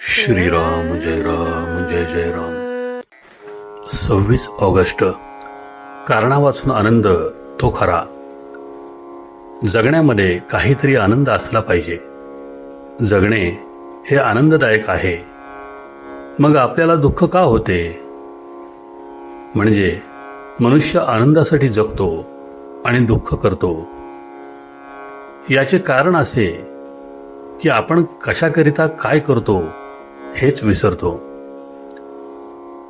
श्रीराम जय राम जय जय राम. सव्वीस ऑगस्ट. कारणा वाचून आनंद तो खरा. जगण्यामध्ये काहीतरी आनंद असला पाहिजे. जगणे हे आनंददायक आहे. मग आपल्याला दुःख का होते? म्हणजे मनुष्य आनंदासाठी जगतो आणि दुःख करतो. याचे कारण असे की आपण कशाकरिता काय करतो हेच विसरतो.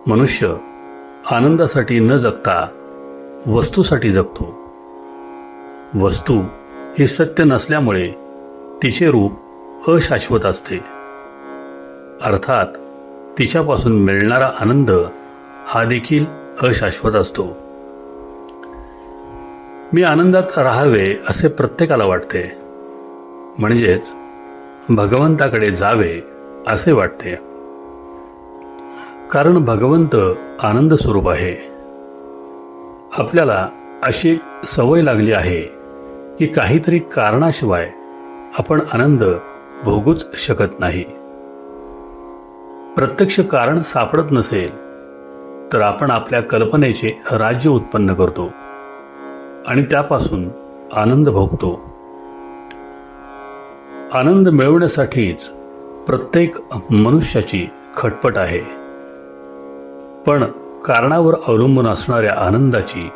मनुष्य आनंदासाठी न जगता वस्तूसाठी जगतो. वस्तू ही सत्य नसल्यामुळे तिचे रूप अशाश्वत असते. अर्थात तिच्यापासून मिळणारा आनंद हा देखील अशाश्वत असतो. मी आनंदात राहावे असे प्रत्येकाला वाटते. म्हणजेच भगवंताकडे जावे असे वाटते. कारण भगवंत आनंद स्वरूप आहे. आपल्याला अशी एक सवय लागली आहे की काहीतरी कारणाशिवाय आपण आनंद भोगूच शकत नाही. प्रत्यक्ष कारण सापडत नसेल तर आपण आपल्या कल्पनेचे राज्य उत्पन्न करतो. आणि त्यापासून आनंद भोगतो. आनंद मिळवण्यासाठीच प्रत्येक मनुष्याची खटपट आहे. पण कारणावर अवलंबून असणाऱ्या आनंदाची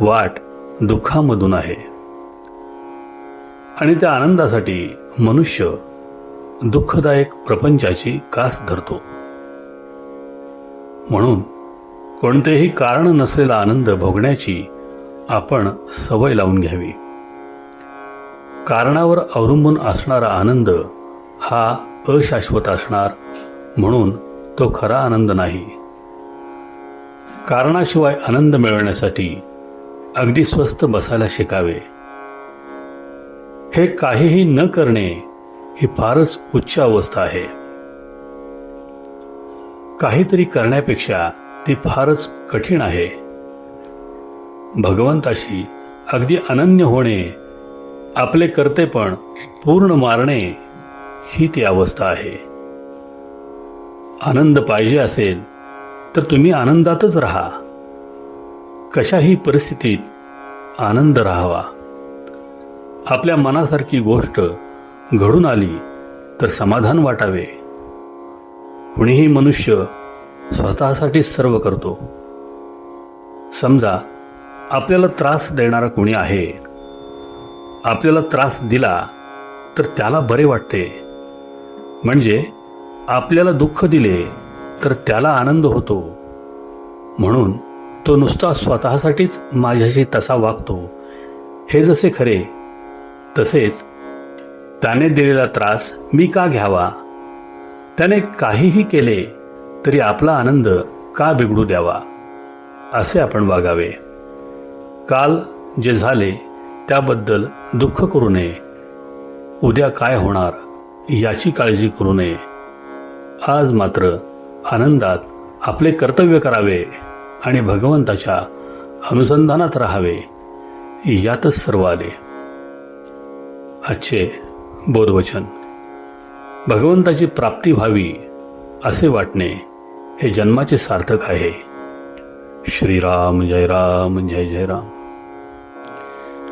वाट दुःखामधून आहे. आणि त्या आनंदासाठी मनुष्य दुःखदायक प्रपंचाची कास धरतो. म्हणून कोणतेही कारण नसलेला आनंद भोगण्याची आपण सवय लावून घ्यावी. कारणावर अवलंबून असणारा आनंद हा अशाश्वत असणार म्हणून तो खरा आनंद नाही. कारणाशिवाय आनंद मिळवण्यासाठी अगदी स्वस्त बसायला शिकावे. हे काहीही न करणे ही फारच उच्च अवस्था आहे. काहीतरी करण्यापेक्षा ती फारच कठीण आहे. भगवंताशी अगदी अनन्य होणे आपले कर्तेपण पूर्ण मारणे ही ती अवस्था आहे. आनंद पाहिजे असेल तर तुम्ही आनंदातच राहा. कशाही परिस्थितीत आनंद राहावा. आपल्या मनासारखी गोष्ट घडून आली तर समाधान वाटावे. कुणीही मनुष्य स्वतःसाठी सर्व करतो. समजा आपल्याला त्रास देणारा कुणी आहे? आपल्याला त्रास दिला तर त्याला बरे वाटते. म्हणजे आपल्याला दुःख दिले तर त्याला आनंद होतो. म्हणून तो नुसता स्वतःसाठीच माझ्याशी तसा वागतो. हे जसे खरे तसेच त्याने दिलेला त्रास मी का घ्यावा? त्याने काहीही केले तरी आपला आनंद का बिघडू द्यावा? असे आपण वागावे. काल जे झाले त्याबद्दल दुःख करू नये. उद्या काय होणार याची काळजी करू नये. आज मात्र आनंदात आपले कर्तव्य करावे आणि भगवंताच्या अनुसंधानात राहावे यातच सर्व आले. आजचे बोधवचन. भगवंताची प्राप्ती व्हावी असे वाटणे हे जन्माचे सार्थक आहे. श्रीराम जय राम जय जय राम.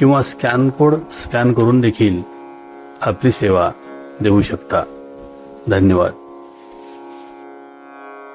किंवा स्कॅन कोड स्कॅन करून देखील आपली सेवा देऊ शकता. धन्यवाद.